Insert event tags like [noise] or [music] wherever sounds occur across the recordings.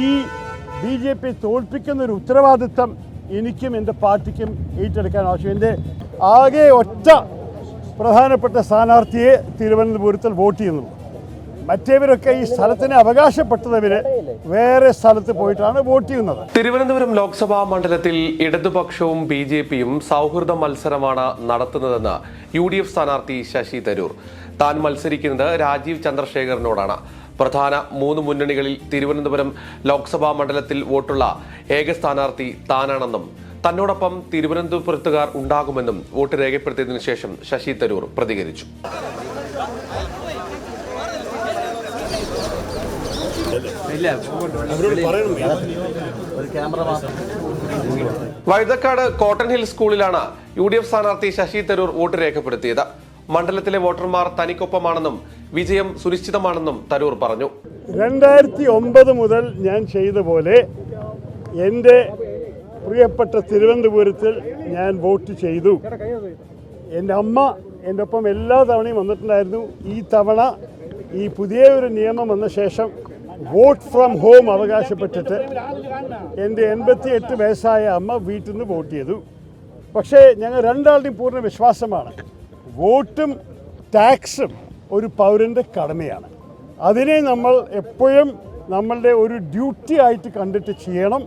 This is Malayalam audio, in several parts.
ഈ ബി ജെ പി തോൽപ്പിക്കുന്ന ഒരു ഉത്തരവാദിത്തം എനിക്കും എന്റെ പാർട്ടിക്കും ഏറ്റെടുക്കാൻ ആവശ്യം. എന്റെ ആകെ ഒറ്റ പ്രധാനപ്പെട്ട സ്ഥാനാർത്ഥിയെ തിരുവനന്തപുരത്തിൽ വോട്ട് ചെയ്യുന്നുള്ളൂ മറ്റേവരൊക്കെ ഈ സ്ഥലത്തിന് അവകാശപ്പെട്ടതവര് വേറെ സ്ഥലത്ത് പോയിട്ടാണ് വോട്ട് ചെയ്യുന്നത്. തിരുവനന്തപുരം ലോക്സഭാ മണ്ഡലത്തിൽ ഇടതുപക്ഷവും ബി ജെ പിയും സൗഹൃദ മത്സരമാണ് നടത്തുന്നതെന്ന് യു ഡി എഫ് സ്ഥാനാർത്ഥി ശശി തരൂർ. താൻ മത്സരിക്കുന്നത് രാജീവ് ചന്ദ്രശേഖരനോടാണ്. പ്രധാന മൂന്ന് മുന്നണികളിൽ തിരുവനന്തപുരം ലോക്സഭാ മണ്ഡലത്തിൽ വോട്ടുള്ള ഏക സ്ഥാനാർത്ഥി താനാണെന്നും തന്നോടൊപ്പം തിരുവനന്തപുരത്തുകാർ ഉണ്ടാകുമെന്നും വോട്ട് രേഖപ്പെടുത്തിയതിനു ശേഷം ശശി തരൂർ പ്രതികരിച്ചു. വഴുതക്കാട് കോട്ടൺ ഹിൽ സ്കൂളിലാണ് യു ഡി എഫ് സ്ഥാനാർത്ഥി ശശി തരൂർ വോട്ട് രേഖപ്പെടുത്തിയത്. മണ്ഡലത്തിലെ വോട്ടർമാർ തനിക്കൊപ്പമാണെന്നും വിജയം സുനിശ്ചിതമാണെന്നും തരൂർ പറഞ്ഞു. രണ്ടായിരത്തി ഒമ്പത് മുതൽ ഞാൻ ചെയ്ത പോലെ എന്റെ പ്രിയപ്പെട്ട തിരുവനന്തപുരത്തിൽ ഞാൻ വോട്ട് ചെയ്തു. എന്റെ അമ്മ എന്റെ ഒപ്പം എല്ലാ തവണയും വന്നിട്ടുണ്ടായിരുന്നു. ഈ തവണ ഈ പുതിയ ഒരു നിയമം വന്ന ശേഷം വോട്ട് ഫ്രം ഹോം അവകാശപ്പെട്ടിട്ട് എന്റെ എൺപത്തി എട്ട് വയസ്സായ അമ്മ വീട്ടിൽ നിന്ന് വോട്ട് ചെയ്തു. പക്ഷേ ഞങ്ങൾ രണ്ടാളുടെയും പൂർണ വിശ്വാസമാണ്. വോട്ടും ടാക്സും ഒരു പൗരന്റെ കടമയാണ്. അതിനെ നമ്മൾ എപ്പോഴും നമ്മളുടെ ഒരു ഡ്യൂട്ടി ആയിട്ട് കണ്ടിട്ട് ചെയ്യണം.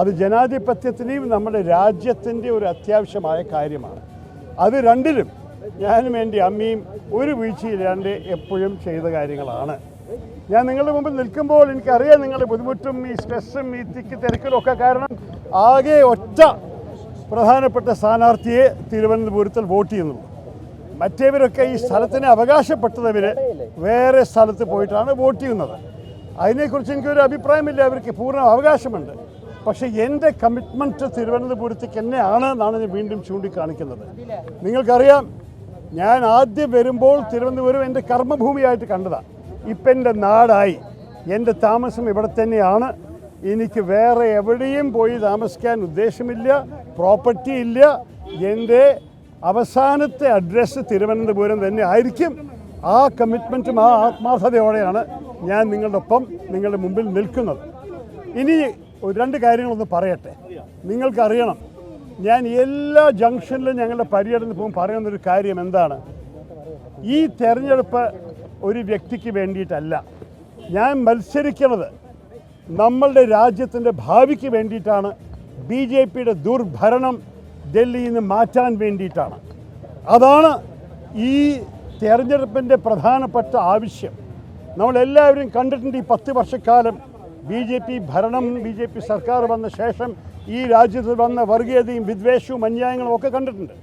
അത് ജനാധിപത്യത്തിന്റെയും നമ്മുടെ രാജ്യത്തിന്റെ ഒരു അത്യാവശ്യമായ കാര്യമാണ്. അത് രണ്ടിലും ഞാനും എന്റെ അമ്മയും ഒരു വീഴ്ചയില്ലാണ്ട് എപ്പോഴും ചെയ്ത കാര്യങ്ങളാണ്. ഞാൻ നിങ്ങളുടെ മുമ്പിൽ നിൽക്കുമ്പോൾ എനിക്കറിയാം നിങ്ങളുടെ ബുദ്ധിമുട്ടും ഈ സ്ട്രെസ്സും ഈ തിക്ക് തിരക്കിലും ഒക്കെ കാരണം ആകെ ഒറ്റ പ്രധാനപ്പെട്ട സ്ഥാനാർത്ഥിയെ തിരുവനന്തപുരത്തിൽ വോട്ട് ചെയ്യുന്നുള്ളൂ. മറ്റേവരൊക്കെ ഈ സ്ഥലത്തിനെ അവകാശപ്പെട്ടവർ വേറെ സ്ഥലത്ത് പോയിട്ടാണ് വോട്ട് ചെയ്യുന്നത്. അതിനെക്കുറിച്ച് എനിക്കൊരു അഭിപ്രായമില്ല അവർക്ക് പൂർണ അവകാശമുണ്ട്. പക്ഷേ എന്റെ കമ്മിറ്റ്മെന്റ് തിരുവനന്തപുരത്തേക്ക് തന്നെയാണ് എന്നാണ് ഞാൻ വീണ്ടും ചൂണ്ടിക്കാണിക്കുന്നത്. നിങ്ങൾക്കറിയാം ഞാൻ ആദ്യം വരുമ്പോൾ തിരുവനന്തപുരം എന്റെ കർമ്മഭൂമിയായിട്ട് കണ്ടതാണ് ഇപ്പം എന്റെ നാടായി. എന്റെ താമസം ഇവിടെ തന്നെയാണ്. എനിക്ക് വേറെ എവിടെയും പോയി താമസിക്കാൻ ഉദ്ദേശമില്ല പ്രോപ്പർട്ടി ഇല്ല. എന്റെ അവസാനത്തെ അഡ്രസ്സ് തിരുവനന്തപുരം തന്നെ ആയിരിക്കും. ആ കമ്മിറ്റ്മെന്റും ആ ആത്മാർത്ഥതയോടെയാണ് ഞാൻ നിങ്ങളുടെ ഒപ്പം നിങ്ങളുടെ മുമ്പിൽ നിൽക്കുന്നത്. ഇനി രണ്ട് കാര്യങ്ങളൊന്ന് പറയട്ടെ. നിങ്ങൾക്കറിയണം ഞാൻ എല്ലാ ജംഗ്ഷനിലും ഞങ്ങളുടെ പര്യടനത്തിൽ പോകും പറയുന്നൊരു കാര്യം എന്താണ്? ഈ തെരഞ്ഞെടുപ്പ് ഒരു വ്യക്തിക്ക് വേണ്ടിയിട്ടല്ല. ഞാൻ മത്സരിക്കുന്നത് നമ്മളുടെ രാജ്യത്തിന്റെ ഭാവിക്ക് വേണ്ടിയിട്ടാണ്. ബി ജെ പിയുടെ ദുർഭരണം ഡൽഹിയിൽ നിന്ന് മാറ്റാൻ വേണ്ടിയിട്ടാണ്. അതാണ് ഈ തെരഞ്ഞെടുപ്പിന്റെ പ്രധാനപ്പെട്ട ആവശ്യം. നമ്മളെല്ലാവരും കണ്ടിട്ടുണ്ട് ഈ പത്ത് വർഷക്കാലം ബി ജെ പി ഭരണം ബി ജെ പി സർക്കാർ വന്ന ശേഷം ഈ രാജ്യത്ത് വന്ന വർഗീയതയും വിദ്വേഷവും അന്യായങ്ങളും ഒക്കെ കണ്ടിട്ടുണ്ട്.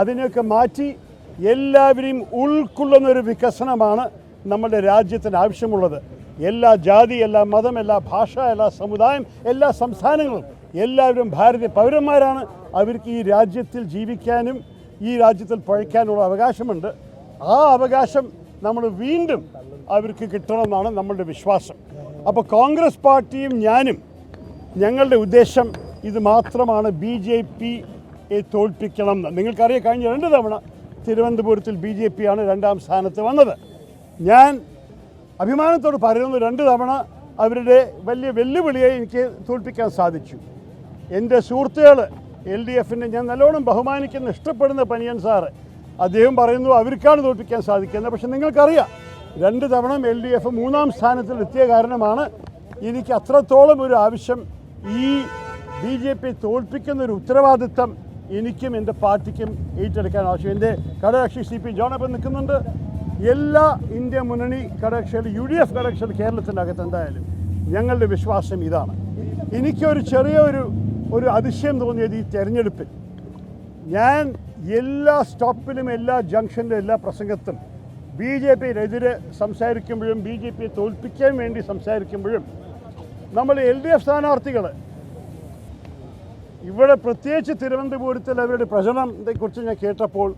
അതിനെയൊക്കെ മാറ്റി എല്ലാവരെയും ഉൾക്കൊള്ളുന്ന ഒരു വികസനമാണ് നമ്മുടെ രാജ്യത്തിന് ആവശ്യമുള്ളത്. എല്ലാ ജാതി എല്ലാ മതം എല്ലാ ഭാഷ എല്ലാ സമുദായം എല്ലാ സംസ്ഥാനങ്ങളും എല്ലാവരും ഭാരതീയ പൗരന്മാരാണ്. അവർക്ക് ഈ രാജ്യത്തിൽ ജീവിക്കാനും ഈ രാജ്യത്തിൽ പഴയ്ക്കാനുള്ള അവകാശമുണ്ട്. ആ അവകാശം നമ്മൾ വീണ്ടും അവർക്ക് കിട്ടണമെന്നാണ് നമ്മളുടെ വിശ്വാസം. അപ്പോൾ കോൺഗ്രസ് പാർട്ടിയും ഞാനും ഞങ്ങളുടെ ഉദ്ദേശം ഇത് മാത്രമാണ് ബി ജെ പിയെ തോൽപ്പിക്കണം എന്ന് നിങ്ങൾക്കറിയാം കഴിഞ്ഞ രണ്ട് തവണ തിരുവനന്തപുരത്തിൽ ബി ജെ പിയാണ് രണ്ടാം സ്ഥാനത്ത് വന്നത്. ഞാൻ അഭിമാനത്തോട് പറയുന്നു രണ്ട് തവണ അവരുടെ വലിയ വെല്ലുവിളിയെ എനിക്ക് തോൽപ്പിക്കാൻ സാധിച്ചു. എന്റെ സുഹൃത്തുക്കൾ എൽ ഡി എഫിനെ ഞാൻ നല്ലോണം ബഹുമാനിക്കുന്ന ഇഷ്ടപ്പെടുന്ന പനിയൻ സാർ അദ്ദേഹം പറയുന്നു അവർക്കാണ് തോൽപ്പിക്കാൻ സാധിക്കുന്നത്. പക്ഷെ നിങ്ങൾക്കറിയാം രണ്ട് തവണ എൽ ഡി എഫ് മൂന്നാം സ്ഥാനത്തിൽ എത്തിയ കാരണമാണ് എനിക്ക് അത്രത്തോളം ഒരു ആവശ്യം. ഈ ബി ജെ പി തോൽപ്പിക്കുന്ന ഒരു ഉത്തരവാദിത്തം എനിക്കും എന്റെ പാർട്ടിക്കും ഏറ്റെടുക്കാൻ ആവശ്യം. എന്റെ ഘടകകക്ഷി സി പി ജോണപ്പൻ നിൽക്കുന്നുണ്ട്. എല്ലാ ഇന്ത്യ മുന്നണി ഘടകക്ഷികൾ യു ഡി എഫ് ഘടകക്ഷികൾ കേരളത്തിന്റെ അകത്ത് എന്തായാലും ഞങ്ങളുടെ വിശ്വാസം ഇതാണ്. എനിക്കൊരു ചെറിയ ഒരു ഒരു അതിശയം തോന്നിയത് ഈ തെരഞ്ഞെടുപ്പിൽ. ഞാൻ എല്ലാ സ്റ്റോപ്പിലും എല്ലാ ജംഗ്ഷനിലും എല്ലാ പ്രസംഗത്തും ബി ജെ പിയിലെതിരെ സംസാരിക്കുമ്പോഴും ബി ജെ പിയെ തോൽപ്പിക്കാൻ വേണ്ടി സംസാരിക്കുമ്പോഴും നമ്മൾ എൽ ഡി എഫ് സ്ഥാനാർത്ഥികൾ ഇവിടെ പ്രത്യേകിച്ച് തിരുവനന്തപുരത്തിൽ അവരുടെ പ്രചരണത്തെക്കുറിച്ച് ഞാൻ കേട്ടപ്പോൾ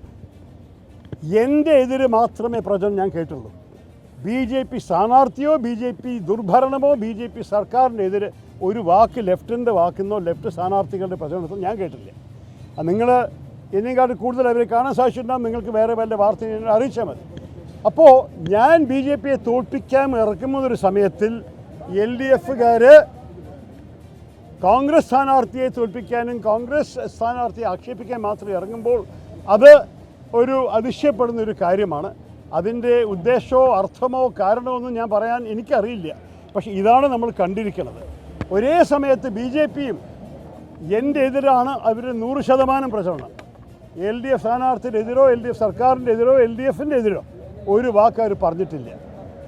എന്റെ എതിര് മാത്രമേ പ്രചരണം ഞാൻ കേട്ടുള്ളൂ. ബി ജെ പി സ്ഥാനാർത്ഥിയോ ബി ജെ പി ദുർഭരണമോ ബി ജെ പി സർക്കാരിന്റെ എതിരെ ഒരു വാക്ക് ലെഫ്റ്റിന്റെ വാക്കെന്നോ ലെഫ്റ്റ് സ്ഥാനാർത്ഥികളുടെ പ്രചരണത്തോ ഞാൻ കേട്ടില്ല നിങ്ങൾ എന്നെക്കാട്ട് കൂടുതൽ അവരെ കാണാൻ സാധിച്ചിട്ടുണ്ടാകും നിങ്ങൾക്ക് വേറെ വല്ല വാർത്ത അറിയിച്ചാൽ മതി. അപ്പോൾ ഞാൻ ബി ജെ പിയെ തോൽപ്പിക്കാൻ ഇറക്കുന്നൊരു സമയത്തിൽ എൽ ഡി എഫുകാർ കോൺഗ്രസ് സ്ഥാനാർത്ഥിയെ തോൽപ്പിക്കാനും കോൺഗ്രസ് സ്ഥാനാർത്ഥിയെ ആക്ഷേപിക്കാൻ മാത്രം ഇറങ്ങുമ്പോൾ അത് ഒരു അതിശയപ്പെടുന്ന ഒരു കാര്യമാണ്. അതിന്റെ ഉദ്ദേശമോ അർത്ഥമോ കാരണമോ ഒന്നും ഞാൻ പറയാൻ എനിക്കറിയില്ല. പക്ഷെ ഇതാണ് നമ്മൾ കണ്ടിരിക്കുന്നത്. ഒരേ സമയത്ത് ബി ജെ പിയും എന്റെ എതിരാണ് അവർ നൂറ് ശതമാനം പ്രചരണം. എൽ ഡി എഫ് സ്ഥാനാർത്ഥിയുടെ എൽ ഡി എഫ് സർക്കാരിന്റെ എതിരോ എൽ ഡി എഫിന്റെ എതിരോ ഒരു വാക്ക് അവർ പറഞ്ഞിട്ടില്ല.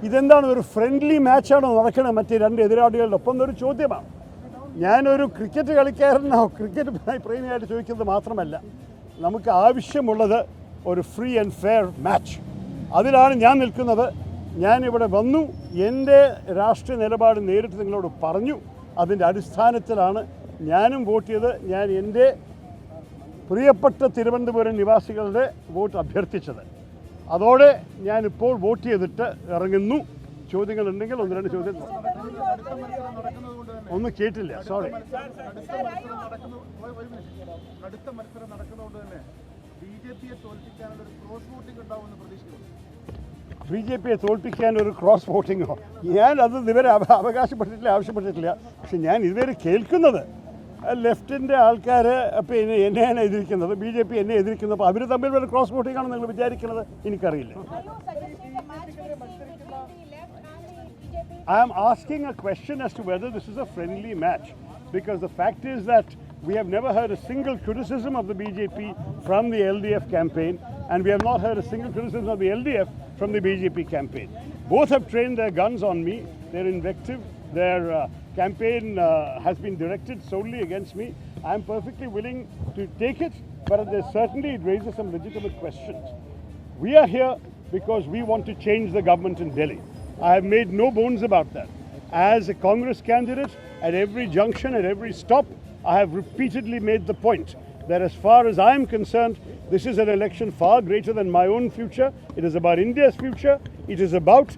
ഇതെന്താണ് ഒരു ഫ്രണ്ട്ലി മാച്ചാണോ നടക്കുന്നത് മറ്റ് രണ്ട് എതിരാളികളുടെ ഒപ്പം എന്നൊരു ചോദ്യമാണ്. ഞാനൊരു ക്രിക്കറ്റ് കളിക്കാരനോ ക്രിക്കറ്റ് [laughs] പ്രേമിയായിട്ട് ചോദിക്കുന്നത് മാത്രമല്ല നമുക്ക് ആവശ്യമുള്ളത് ഒരു ഫ്രീ ആൻഡ് ഫെയർ മാച്ച് അതിലാണ് ഞാൻ നിൽക്കുന്നത്. ഞാനിവിടെ വന്നു. എന്റെ രാഷ്ട്രീയ നിലപാട് നേരിട്ട് നിങ്ങളോട് പറഞ്ഞു. അതിന്റെ അടിസ്ഥാനത്തിലാണ് ഞാനും വോട്ട് ചെയ്ത് ഞാൻ എന്റെ പ്രിയപ്പെട്ട തിരുവനന്തപുരം നിവാസികളുടെ വോട്ട് അഭ്യർത്ഥിച്ചത്. അതോടെ ഞാനിപ്പോൾ വോട്ട് ചെയ്തിട്ട് ഇറങ്ങുന്നു. ചോദ്യങ്ങളുണ്ടെങ്കിൽ ഒന്ന് രണ്ട് ചോദ്യം ഒന്നും കേട്ടില്ല. സോറി ബി ജെ പിയെ തോൽപ്പിക്കാനുള്ള ക്രോസ് വോട്ടിംഗ് തോൽപ്പിക്കാൻ ഒരു ക്രോസ് വോട്ടിങ്ങോ ഞാൻ അത് ഇതുവരെ അവകാശപ്പെട്ടിട്ടില്ല ആവശ്യപ്പെട്ടിട്ടില്ല. പക്ഷെ ഞാൻ ഇതുവരെ കേൾക്കുന്നത് ലെഫ്റ്റിന്റെ ആൾക്കാർ പിന്നെ എന്നെയാണ് എതിരിക്കുന്നത് ബി ജെ പി എന്നെ എതിരിക്കുന്നത്. അപ്പോൾ അവർ തമ്മിൽ ഒരു ക്രോസ് വോട്ടിംഗ് ആണെന്ന് നിങ്ങൾ വിചാരിക്കുന്നത്? എനിക്കറിയില്ല. I am asking a question as to whether this is a friendly match because the fact is to we have never heard a single criticism of the BJP from the LDF campaign and we have not heard a single criticism of the LDF from the BJP campaign. Both have trained their guns on me, their invective, their uh, campaign uh, has been directed solely against me. I am perfectly willing to take it, but there certainly it raises some legitimate questions. We are here because we want to change the government in Delhi. I have made no bones about that. As a Congress candidate, at every junction, at every stop, I have repeatedly made the point that as far as I am concerned, this is an election far greater than my own future. It is about India's future. It is about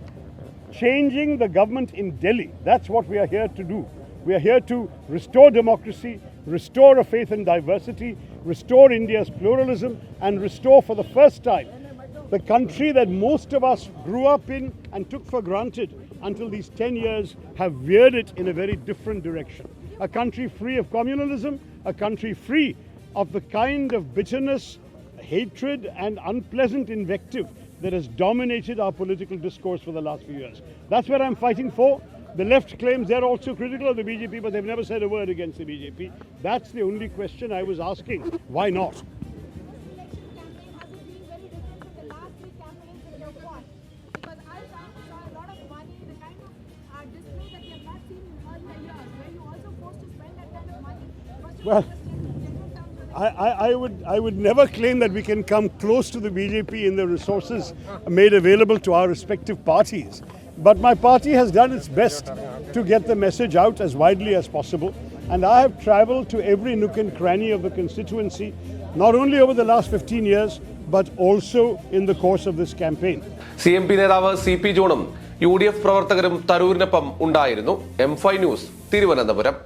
changing the government in Delhi. That's what we are here to do. We are here to restore democracy, restore a faith in diversity, restore India's pluralism, and restore for the first time the country that most of us grew up in and took for granted until these 10 years have veered it in a very different direction. A country free of communalism, a country free of the kind of bitterness, hatred, and unpleasant invective that has dominated our political discourse for the last few years. That's what I'm fighting for. The left claims they're also critical of the BJP, but they've never said a word against the BJP. That's the only question I was asking. Why not? Well, I, I, I would I would never claim that we can come close to the BJP in the resources made available to our respective parties. But my party has done its best to get the message out as widely as possible. And I have traveled to every nook and cranny of the constituency, not only over the last 15 years, but also in the course of this campaign. CMP M P നേതാവ് സി പി ജോണും യു ഡി എഫ് പ്രവർത്തകരും തരൂരിനൊപ്പം ഉണ്ടായിരുന്നു എം ഫൈ ന്യൂസ് തിരുവനന്തപുരം